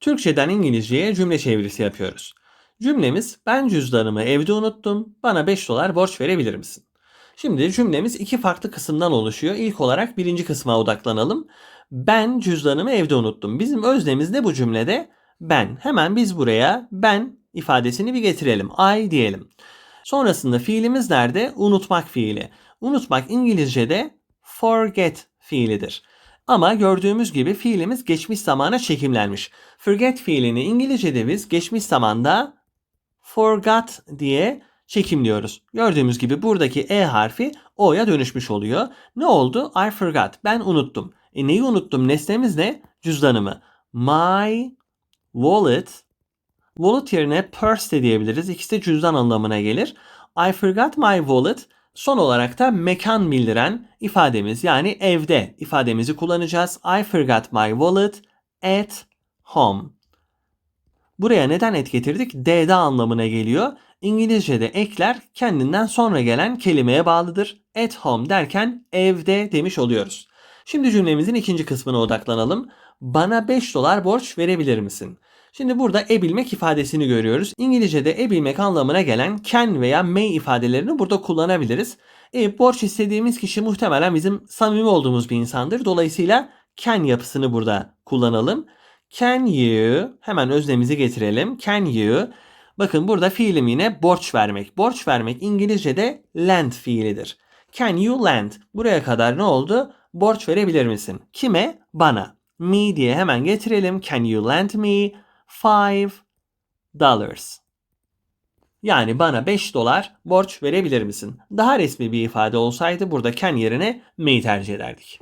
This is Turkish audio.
Türkçeden İngilizceye cümle çevirisi yapıyoruz. Cümlemiz ben cüzdanımı evde unuttum. Bana 5 dolar borç verebilir misin? Şimdi cümlemiz iki farklı kısımdan oluşuyor. İlk olarak birinci kısma odaklanalım. Ben cüzdanımı evde unuttum. Bizim öznemiz ne bu cümlede? Ben. Hemen biz buraya ben ifadesini bir getirelim. I diyelim. Sonrasında fiilimiz nerede? Unutmak fiili. Unutmak İngilizce'de forget fiilidir. Ama gördüğümüz gibi fiilimiz geçmiş zamana çekimlenmiş. Forget fiilini İngilizce'de biz geçmiş zamanda forgot diye çekimliyoruz. Gördüğümüz gibi buradaki E harfi O'ya dönüşmüş oluyor. Ne oldu? I forgot. Ben unuttum. E neyi unuttum? Nesnemiz ne? Cüzdanımı. My wallet. Wallet yerine purse de diyebiliriz. İkisi de cüzdan anlamına gelir. I forgot my wallet. Son olarak da mekan bildiren ifademiz yani evde ifademizi kullanacağız. I forgot my wallet at home. Buraya neden et getirdik? D'de anlamına geliyor. İngilizce'de ekler kendinden sonra gelen kelimeye bağlıdır. At home derken evde demiş oluyoruz. Şimdi cümlemizin ikinci kısmına odaklanalım. Bana 5 dolar borç verebilir misin? Şimdi burada e bilmek ifadesini görüyoruz. İngilizce'de e bilmek anlamına gelen can veya may ifadelerini burada kullanabiliriz. E, borç istediğimiz kişi muhtemelen bizim samimi olduğumuz bir insandır. Dolayısıyla can yapısını burada kullanalım. Can you hemen öznemizi getirelim. Can you bakın burada fiilim yine borç vermek. Borç vermek İngilizce'de lend fiilidir. Can you lend? Buraya kadar ne oldu? Borç verebilir misin? Kime? Bana. Me diye hemen getirelim. Can you lend me five dollars? Yani bana 5 dolar borç verebilir misin? Daha resmi bir ifade olsaydı burada can yerine me'yi tercih ederdik.